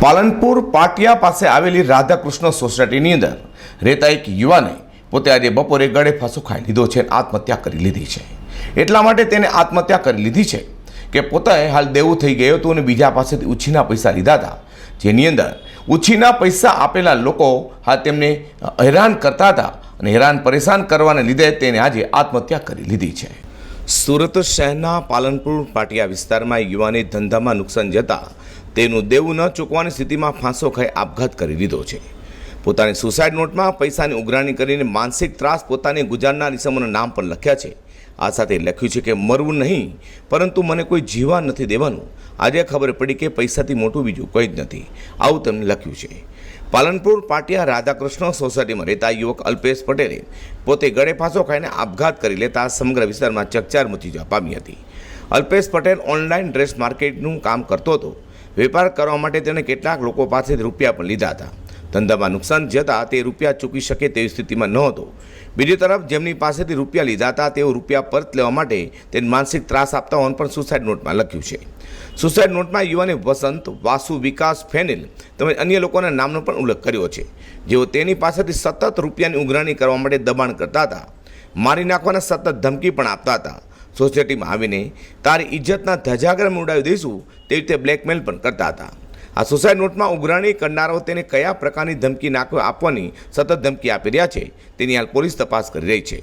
પાલનપુર પાટિયા પાસે આવેલી રાધાકૃષ્ણ સોસાયટીની અંદર રહેતા એક યુવાને પોતે આજે બપોરે ગળે ફાંસો ખાઈ લીધો છે અને આત્મહત્યા કરી લીધી છે. એટલા માટે તેને આત્મહત્યા કરી લીધી છે કે પોતાએ હાલ દેવું થઈ ગયું હતું અને બીજા પાસેથી ઉછીના પૈસા લીધા હતા. જેની અંદર ઉછીના પૈસા આપેલા લોકો હાલ તેમને હેરાન કરતા હતા અને હેરાન પરેશાન કરવાને લીધે તેને આજે આત્મહત્યા કરી લીધી છે. સુરત શહેરના પાલનપુર પાટિયા વિસ્તારમાં યુવાને ધંધામાં નુકસાન જતાં તેનું દેવું ન ચૂકવાની સ્થિતિમાં ફાંસો ખાઈ આપઘાત કરી દીધો છે. પોતાની સુસાઇડ નોટમાં પૈસાની ઉઘરાણી કરીને માનસિક ત્રાસ પોતાને ગુજારના ઇસમોના નામ પણ લખ્યા છે. આ સાથે લખ્યું છે કે, મરવું નહીં, પરંતુ મને કોઈ જીવા નથી દેવાનું. આજે ખબર પડી કે પૈસાથી મોટું બીજું કંઈ જ નથી. આવું તેમણે લખ્યું છે. પાલનપુર, પાટિયા, રાધાકૃષ્ણ સોસાયટીમાં રહેતા યુવક અલ્પેશ પટેલે પોતે ગળે ફાંસો ખાઈને આપઘાત કરી લેતા સમગ્ર વિસ્તારમાં ચકચાર મચી જવા પામી હતી. અલ્પેશ પટેલ ઓનલાઈન ડ્રેસ માર્કેટનું કામ કરતો હતો. વેપાર કરવા માટે તેણે કેટલાક લોકો પાસેથી રૂપિયા પણ લીધા હતા. ધંધામાં નુકસાન જતાં તે રૂપિયા ચૂકી શકે તેવી સ્થિતિમાં નહોતો. બીજી તરફ જેમની પાસેથી રૂપિયા લીધા હતા તેઓ રૂપિયા પરત લેવા માટે તેને માનસિક ત્રાસ આપતા હોવાનું પણ સુસાઇડ નોટમાં લખ્યું છે. સુસાઇડ નોટમાં યુવાને વસંત, વાસુ, વિકાસ, ફેનિલ તેમજ અન્ય લોકોના નામનો પણ ઉલ્લેખ કર્યો છે. જેઓ તેની પાસેથી સતત રૂપિયાની ઉઘરાણી કરવા માટે દબાણ કરતા હતા, મારી નાખવાના સતત ધમકી પણ આપતા હતા. સોસાયટીમાં આવીને તારી ઇજ્જતના ધજાગરમ ઉડાવી દઈશું તે રીતે બ્લેકમેલ પણ કરતા હતા. આ સુસાઇડ નોટમાં ઉઘરાણી કરનારાઓ તેને કયા પ્રકારની ધમકી નાખવા આપવાની સતત ધમકી આપી રહ્યા છે તેની હાલ પોલીસ તપાસ કરી રહી છે.